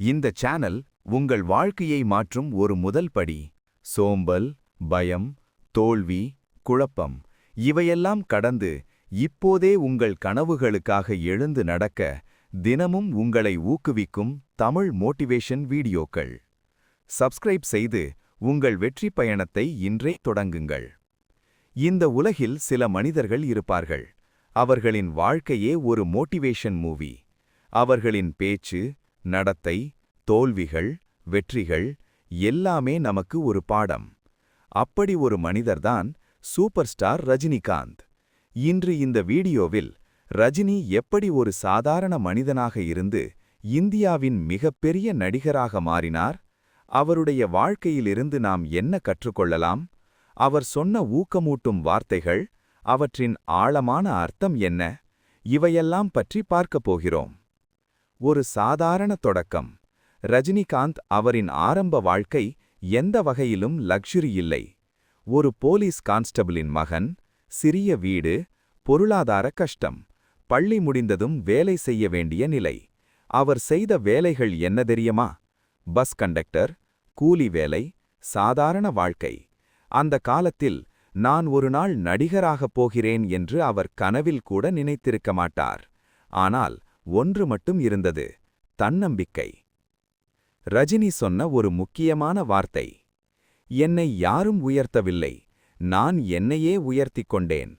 இந்த சேனல் உங்கள் வாழ்க்கையை மாற்றும் ஒரு முதல் படி. சோம்பல் பயம் தோல்வி குழப்பம் இவையெல்லாம் கடந்து இப்போதே உங்கள் கனவுகளுக்காக எழுந்து நடக்க தினமும் உங்களை ஊக்குவிக்கும் தமிழ் மோட்டிவேஷன் வீடியோக்கள். சப்ஸ்கிரைப் செய்து உங்கள் வெற்றி பயணத்தை இன்றே தொடங்குங்கள். இந்த உலகில் சில மனிதர்கள் இருப்பார்கள். அவர்களின் வாழ்க்கையே ஒரு மோட்டிவேஷன் மூவி. அவர்களின் பேச்சு நடத்தை தோல்விகள் வெற்றிகள் எல்லாமே நமக்கு ஒரு பாடம். அப்படி ஒரு மனிதர்தான் சூப்பர் ஸ்டார் ரஜினிகாந்த். இன்று இந்த வீடியோவில் ரஜினி எப்படி ஒரு சாதாரண மனிதனாக இருந்து இந்தியாவின் மிகப்பெரிய நடிகராக மாறினார் அவருடைய வாழ்க்கையிலிருந்து நாம் என்ன கற்றுக்கொள்ளலாம் அவர் சொன்ன ஊக்கமூட்டும் வார்த்தைகள் அவற்றின் ஆழமான அர்த்தம் என்ன இவையெல்லாம் பற்றி பார்க்கப் போகிறோம். ஒரு சாதாரண தொடக்கம். ரஜினிகாந்த் அவரின் ஆரம்ப வாழ்க்கை எந்த வகையிலும் லக்ஷுரி இல்லை. ஒரு போலீஸ் கான்ஸ்டபிளின் மகன் சிறிய வீடு பொருளாதார கஷ்டம். பள்ளி முடிந்ததும் வேலை செய்ய வேண்டிய நிலை. அவர் செய்த வேலைகள் என்ன தெரியுமா? பஸ் கண்டக்டர் கூலி வேலை சாதாரண வாழ்க்கை. அந்த காலத்தில் நான் ஒரு நாள் நடிகராகப் போகிறேன் என்று அவர் கனவில் கூட நினைத்திருக்க மாட்டார். ஆனால் ஒன்று மட்டும் இருந்தது தன்னம்பிக்கை. ரஜினி சொன்ன ஒரு முக்கியமான வார்த்தை என்னை யாரும் உயர்த்தவில்லை நான் என்னையே உயர்த்திக் கொண்டேன்.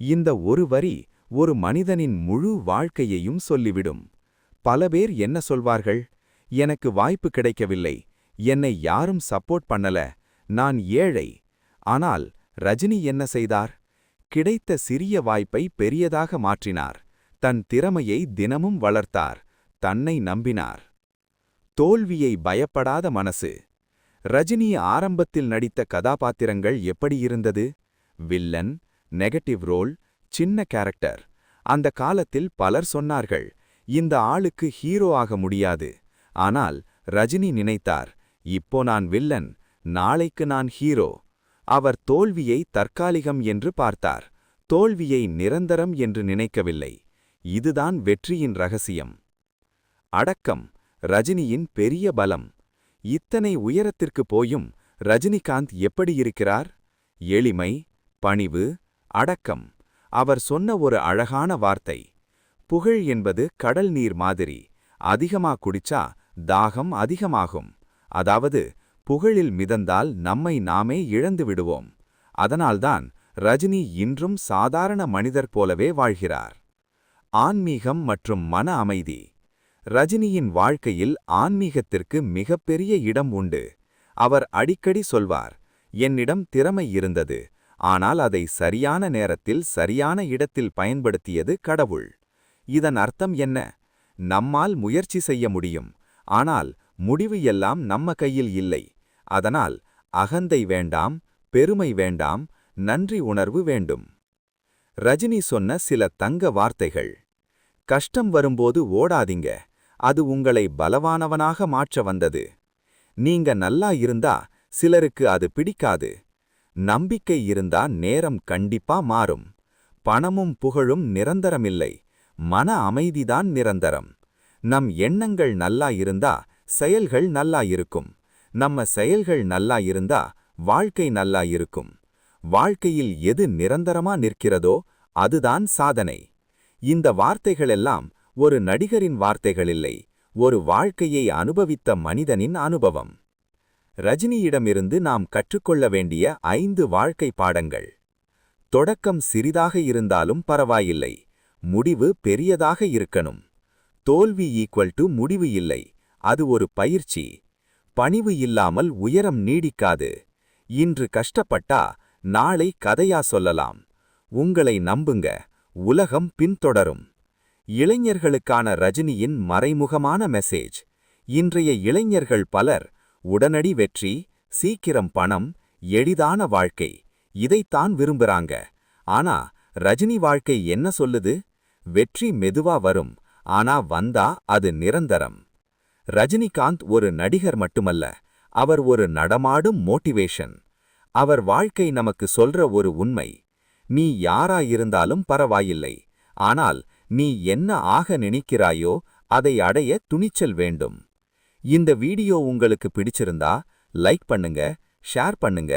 இந்த ஒரு வரி ஒரு மனிதனின் முழு வாழ்க்கையையும் சொல்லிவிடும். பல பேர் என்ன சொல்வார்கள் எனக்கு வாய்ப்பு கிடைக்கவில்லை என்னை யாரும் சப்போர்ட் பண்ணல நான் ஏழை. ஆனால் ரஜினி என்ன செய்தார் கிடைத்த சிறிய வாய்ப்பை பெரியதாக மாற்றினார். தன் திறமையை தினமும் வளர்த்தார் தன்னை நம்பினார். தோல்வியை பயப்படாத மனசு. ரஜினி ஆரம்பத்தில் நடித்த கதாபாத்திரங்கள் எப்படி இருந்தது? வில்லன் நெகட்டிவ் ரோல் சின்ன கேரக்டர். அந்த காலத்தில் பலர் சொன்னார்கள் இந்த ஆளுக்கு ஹீரோ ஆக முடியாது. ஆனால் ரஜினி நினைத்தார் இப்போ நான் வில்லன் நாளைக்கு நான் ஹீரோ. அவர் தோல்வியை தற்காலிகம் என்று பார்த்தார் தோல்வியை நிரந்தரம் என்று நினைக்கவில்லை. இதுதான் வெற்றியின் ரகசியம். அடக்கம் ரஜினியின் பெரிய பலம். இத்தனை உயரத்திற்கு போயும் ரஜினிகாந்த் எப்படி இருக்கிறார்? எளிமை பணிவு அடக்கம். அவர் சொன்ன ஒரு அழகான வார்த்தை. புகழ் என்பது கடல் நீர் மாதிரி. அதிகமா குடிச்சா தாகம் அதிகமாகும். அதாவது புகழில் மிதந்தால் நம்மை நாமே இழந்து விடுவோம். அதனால்தான் ரஜினி இன்றும் சாதாரண மனிதர் போலவே வாழ்கிறார். ஆன்மீகம் மற்றும் மன அமைதி. ரஜினியின் வாழ்க்கையில் ஆன்மீகத்திற்கு மிகப்பெரிய இடம் உண்டு. அவர் அடிக்கடி சொல்வார் என்னிடம் திறமை இருந்தது ஆனால் அதை சரியான நேரத்தில் சரியான இடத்தில் பயன்படுத்தியது கடவுள். இதன் அர்த்தம் என்ன? நம்மால் முயற்சி செய்ய முடியும் ஆனால் முடிவு எல்லாம் நம்ம கையில் இல்லை. அதனால் அகந்தை வேண்டாம் பெருமை வேண்டாம் நன்றி உணர்வு வேண்டும் ரஜினி சொன்ன சில தங்க வார்த்தைகள். கஷ்டம் வரும்போது ஓடாதீங்க. அது உங்களை பலவானவனாக மாற்ற வந்தது. நீங்க நல்லா இருந்தா சிலருக்கு அது பிடிக்காது. நம்பிக்கை இருந்தா நேரம் கண்டிப்பா மாறும். பணமும் புகழும் நிரந்தரமில்லை. மன அமைதிதான் நிரந்தரம். நம் எண்ணங்கள் நல்லா இருந்தா செயல்கள் நல்லா இருக்கும். நம்ம செயல்கள் நல்லா இருந்தா வாழ்க்கை நல்லா இருக்கும். வாழ்க்கையில் எது நிரந்தரமா நிற்கிறதோ அதுதான் சாதனை. இந்த வார்த்தைகளெல்லாம் ஒரு நடிகரின் வார்த்தைகளில்லை ஒரு வாழ்க்கையை அனுபவித்த மனிதனின் அனுபவம். ரஜினியிடமிருந்து நாம் கற்றுக்கொள்ள வேண்டிய ஐந்து வாழ்க்கை பாடங்கள். தொடக்கம் சிறிதாக இருந்தாலும் பரவாயில்லை முடிவு பெரியதாக இருக்கணும். தோல்வி ஈக்குவல் டு முடிவு இல்லை அது ஒரு பயிற்சி. பணிவு இல்லாமல் உயரம் நீடிக்காது. இன்று கஷ்டப்பட்டா நாளை கதையா சொல்லலாம். உங்களை நம்புங்க. உலகம் பின்தொடரும். இளைஞர்களுக்கான ரஜினியின் மறைமுகமான மெசேஜ் இன்றைய இளைஞர்கள் பலர் உடனடி வெற்றி சீக்கிரம் பணம் எளிதான வாழ்க்கை இதைத்தான் விரும்புறாங்க. ஆனா ரஜினி வாழ்க்கை என்ன சொல்லுது? வெற்றி மெதுவா வரும் ஆனா வந்தா அது நிரந்தரம். ரஜினிகாந்த் ஒரு நடிகர் மட்டுமல்ல அவர் ஒரு நடமாடும் மோட்டிவேஷன் அவர் வாழ்க்கை நமக்கு சொல்ற ஒரு உண்மை நீ யாராயிருந்தாலும் பரவாயில்லை. ஆனால் நீ என்ன ஆக நினைக்கிறாயோ அதை அடைய துணிச்சல் வேண்டும். இந்த வீடியோ உங்களுக்கு பிடிச்சிருந்தா லைக் பண்ணுங்க ஷேர் பண்ணுங்க